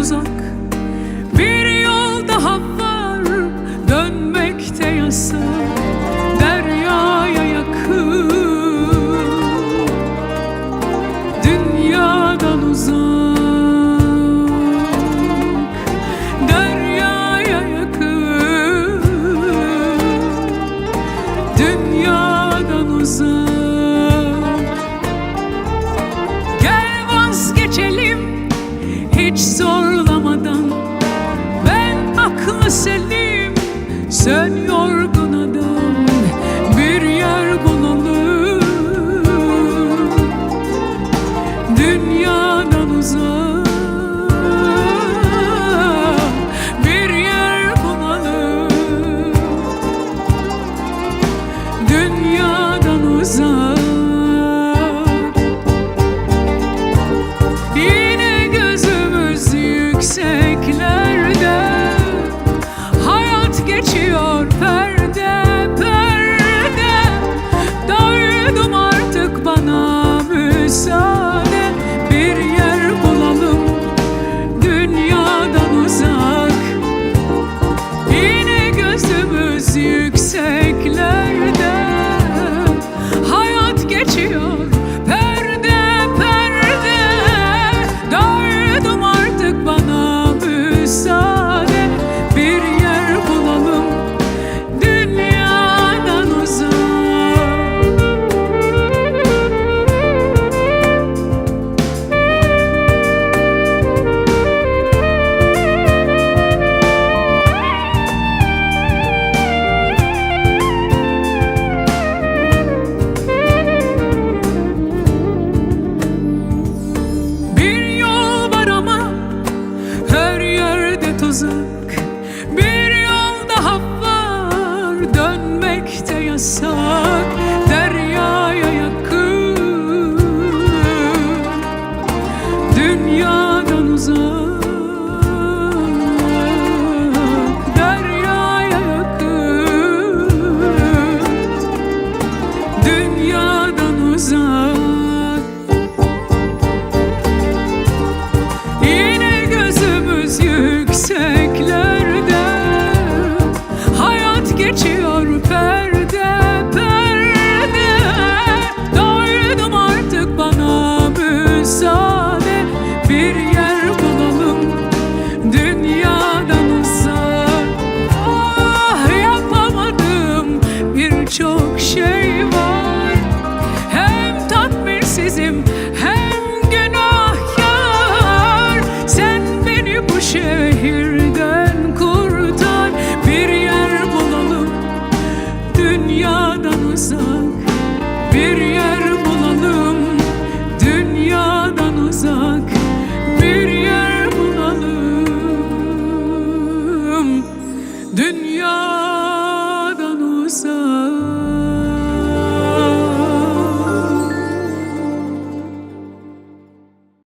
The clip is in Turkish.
tuzak Bir yol daha var dönmekte yasak Deryaya yakın. Dünyadan uzak. uzak Bir yol daha var Dönmek de yasak. Deryaya yakın. Dünyadan uzak.